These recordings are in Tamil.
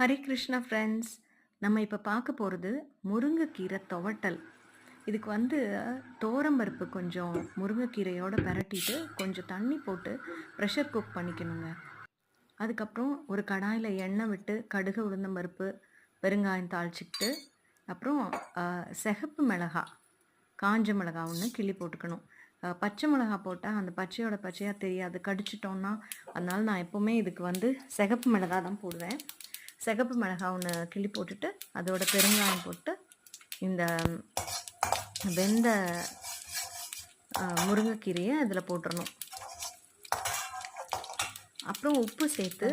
ஹரே கிருஷ்ணா ஃப்ரெண்ட்ஸ் நம்ம இப்போ பார்க்க போகிறது முருங்கைக்கீரை துவட்டல். இதுக்கு வந்து தோரம்பருப்பு கொஞ்சம் முருங்கைக்கீரையோடு பரட்டிட்டு கொஞ்சம் தண்ணி போட்டு ப்ரெஷர் குக் பண்ணிக்கணுங்க. அதுக்கப்புறம் ஒரு கடாயில் எண்ணெய் விட்டு கடுகு உளுந்தம்பருப்பு பெருங்காயம் தாளிச்சிக்கிட்டு அப்புறம் சிகப்பு மிளகா காஞ்ச மிளகா ஒன்று கிள்ளி போட்டுக்கணும். பச்சை மிளகா போட்டால் அந்த பச்சையோட பச்சையாக தெரியாது. கடிச்சிட்டோன்னா அதனால் நான் எப்போவுமே இதுக்கு வந்து சிகப்பு மிளகா தான் போடுவேன். சிகப்பு மிளகா ஒன்று கிள்ளி போட்டுட்டு அதோட பெருங்காயம் போட்டு இந்த வெந்த முருங்கைக்கீரையை அதில் போட்டுடணும் அப்புறம் உப்பு சேர்த்து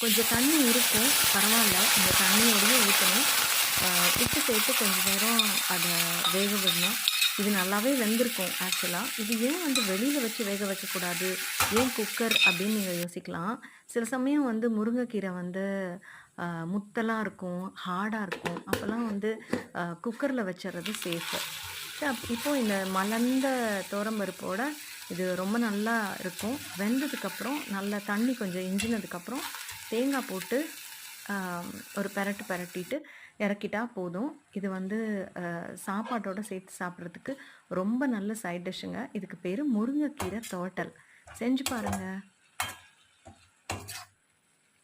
கொஞ்சம் தண்ணி இருக்கும் பரவாயில்ல. இந்த தண்ணியோடய ஊற்றணும் உப்பு சேர்த்து கொஞ்சம் நேரம் அதை வேக விடணும். இது நல்லாவே வெந்திருக்கும் ஆக்சுவலாக இது ஏன் வந்து வெளியில் வச்சு வேக வைக்கக்கூடாது? ஏன் குக்கர் அப்படின்னு நீங்கள் யோசிக்கலாம். சில சமயம் வந்து முருங்கைக்கீரை வந்து முத்தலாக இருக்கும் ஹார்டாக இருக்கும். அப்போல்லாம் வந்து குக்கரில் வச்சிடுறது சேஃபு இப்போது இந்த மலர்ந்த தோரம்பருப்போட இது ரொம்ப நல்லா இருக்கும். வெந்ததுக்கப்புறம் நல்லா தண்ணி கொஞ்சம் இஞ்சினதுக்கப்புறம் தேங்காய் போட்டு ஒரு பெரட்டு பெரட்டிட்டு இறக்கிட்டால் போதும். இது வந்து சாப்பாட்டோடு சாப்பாட்டோட சேர்த்து சாப்பிட்றதுக்கு ரொம்ப நல்ல சைட் டிஷ்ஷுங்க. இதுக்கு பேர் முருங்கைக்கீரை தோட்டல். செஞ்சு பாருங்கள்